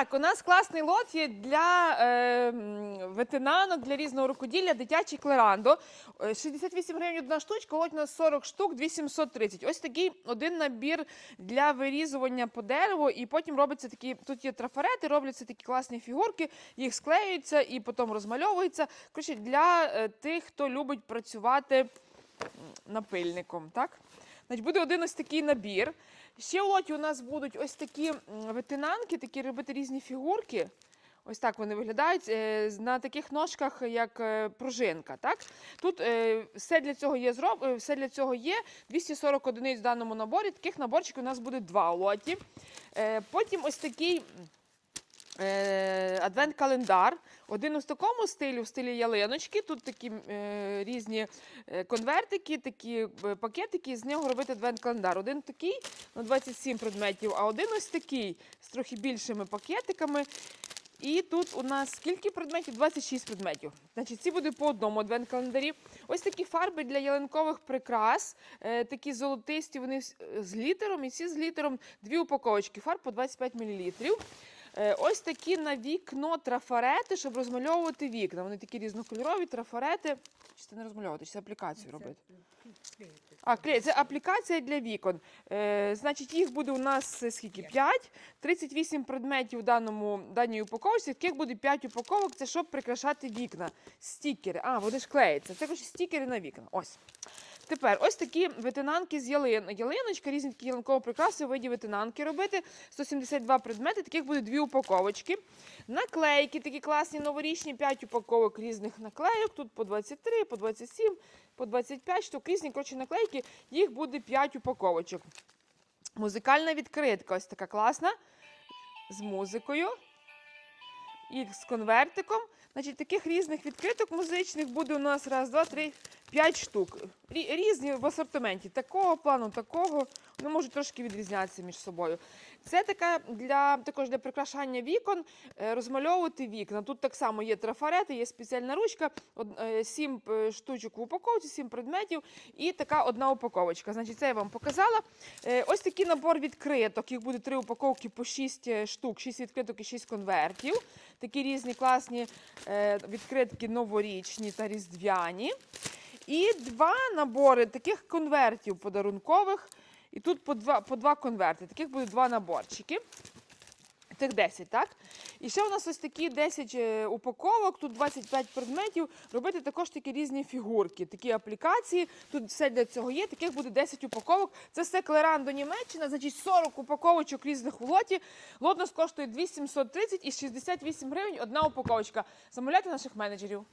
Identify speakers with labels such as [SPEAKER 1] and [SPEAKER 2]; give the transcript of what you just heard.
[SPEAKER 1] Так, у нас класний лот є для е, ветенанок, для різного рукоділля, дитячий клерандо. Е, 68 гривень одна штучка, лот у нас 40 штук, 2730. Ось такий один набір для вирізування по дереву, і потім робиться такі, тут є трафарети, робляться такі класні фігурки, їх склеюються і потім розмальовуються. Коротше, для е, тих, хто любить працювати напильником. Так? Значить, буде один ось такий набір. Ще лоті у нас будуть ось такі м, ветенанки, такі робити різні фігурки. Ось так вони виглядають е, на таких ножках, як е, пружинка. Так? Тут е, все для цього є все для цього є. 240 одиниць в даному наборі. Таких наборчиків у нас буде два лоті. Потім ось такий адвент-календар. Один у такому стилі, в стилі ялиночки. Тут такі е, різні е, конвертики, такі е, пакетики, з нього робити адвент-календар. Один такий на 27 предметів, а один ось такий з трохи більшими пакетиками. І тут у нас скільки предметів? 26 предметів. Значить, ці буде по одному адвент-календарі. Ось такі фарби для ялинкових прикрас, е, такі золотисті, вони з літером, і ці з літером дві упаковочки фарб по 25 мл. Е, Ось такі на вікно трафарети, щоб розмальовувати вікна. Вони такі різнокольорові трафарети. Чи це не розмальовувати, чи це аплікацію робити? А, клей, це аплікація для вікон. Е, значить, їх буде у нас е, скільки? 5. 38 предметів в даному, даній упаковці. Таких буде 5 упаковок, це щоб прикрашати вікна. Стікери. А, вони ж клеяться. Це коротше, стікери на вікна. Ось. Тепер ось такі ветенанки з ялин. Ялиночка, різні такі ялинкові прикраси у виді ветенанки робити. 172 предмети, таких буде дві упаковочки. Наклейки такі класні, новорічні, 5 упаковок різних наклейок. Тут по 23, по 27, по 25 штук. Різні коротше, наклейки, їх буде 5 упаковочок. Музикальна відкритка, ось така класна. З музикою. І з конвертиком. Значить, таких різних відкриток музичних буде у нас раз, два, три, п'ять штук. Різні в асортименті. Такого плану, такого. Вони можуть трошки відрізнятися між собою. Це така для також для прикрашання вікон, е, розмальовувати вікна. Тут так само є трафарети, є спеціальна ручка, од- е, сім е, штучок в упаковці, сім предметів і така одна упаковочка. Значить, це я вам показала. Ось такий набор відкриток. Їх буде три упаковки по шість е, штук, шість відкриток і шість конвертів. Такі різні класні відкритки новорічні та різдвяні. І два набори таких конвертів подарункових. І тут по два, по два конверти. Таких буде два наборчики. Тих 10, так? І ще у нас ось такі 10 е, упаковок, тут 25 предметів. Робити також такі різні фігурки, такі аплікації. Тут все для цього є. Таких буде 10 упаковок. Це все Клерандо Німеччина, значить 40 упаковочок різних у лоті. Лот у коштує 2730 і 68 гривень одна упаковочка. Замовляйте наших менеджерів.